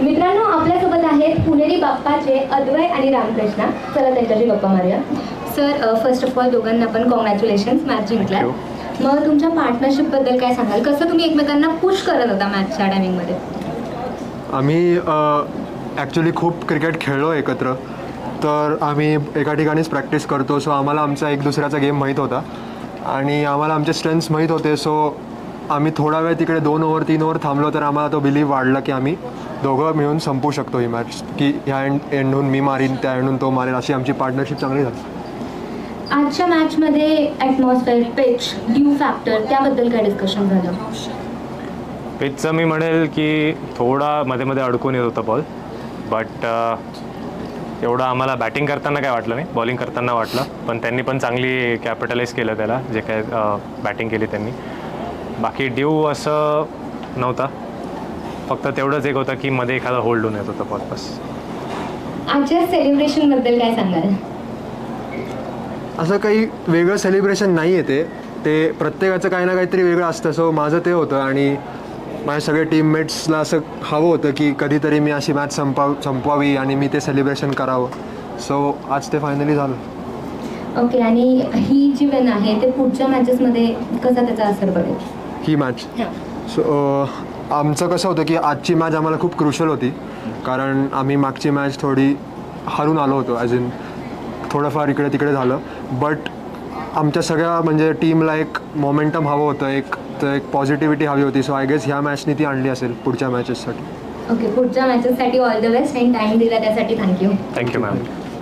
मित्रांनो आपल्यासोबत आहेत पुणेरी बाप्पाचे अद्वय आणि रामकृष्ण. चला त्यांच्याशी गप्पा मारूया. सर फर्स्ट ऑफ ऑल दोघांना पण कॉंग्रॅच्युलेशन्स मॅच जिंकल्या मग तुमच्या पार्टनरशिपबद्दल काय सांगाल? कसं तुम्ही एकमेकांना पुश करत होता मॅचच्या टायमिंगमध्ये आम्ही ॲक्च्युली खूप क्रिकेट खेळलो एकत्र. तर आम्ही एका ठिकाणीच प्रॅक्टिस करतो. सो आम्हाला आमचा एक दुसऱ्याचा गेम माहीत होता. आणि आम्हाला आमचे स्ट्रेंथ्स माहीत होते. सो आम्ही थोडा वेळ तिकडे दोन ओव्हर तीन ओव्हर थांबलो तर आम्हाला तो बिलीव वाढला की आम्ही दोघं मिळून संपू शकतो ही मॅच की ह्या एंड एंडहून मी मारीन त्या एंडहून तो मारेल अशी आमची पार्टनरशिप चांगली झाली. आजच्या मॅचमध्ये ॲटमॉस्फेअर पिच ड्यू फॅक्टर त्याबद्दल काय डिस्कशन झालं? पिचचं मी म्हणेल की थोडा मध्ये मध्ये अडकून येत होता बॉल बट एवढं आम्हाला बॅटिंग करताना काय वाटलं नाही. बॉलिंग करताना वाटलं. पण त्यांनी पण चांगली कॅपिटलाइज केलं त्याला जे काय बॅटिंग केली त्यांनी. बाकी ड्यू असं नव्हता. फक्त तेवढंच एक होतं की मध्ये एखादा होल्ड होऊन येत होता आजच्या सेलिब्रेशनबद्दल काय सांगाल? असं काही वेगळं सेलिब्रेशन नाही आहे ते. ते प्रत्येकाचं काही ना काहीतरी वेगळं असतं. सो माझं ते होतं आणि माझ्या सगळ्या टीममेट्सला असं हवं होतं की कधीतरी मी अशी मॅच संपाव संपवावी आणि मी ते सेलिब्रेशन करावं. सो आज ते फायनली झालं. ओके आणि ही जी वेन आहे ते पुढच्या मॅचेसमध्ये कसा त्याचा असर पडेल? ही मॅच सो आमचं कसं होतं की आजची मॅच आम्हाला खूप क्रुशल होती. कारण आम्ही मागची मॅच थोडी हरून आलो होतो ॲज इन थोडंफार इकडे तिकडे झालं. बट आमच्या सगळ्या म्हणजे टीमला एक मोमेंटम हवं होतं एक तर एक पॉझिटिव्हिटी हवी होती. सो आय गेस ह्या मॅचनी ती आणली असेल पुढच्या मॅचेससाठी ओके पुढच्या मॅचेससाठी ऑल द बेस्ट आणि टाइम दिला त्यासाठी. Thank you thank you ma'am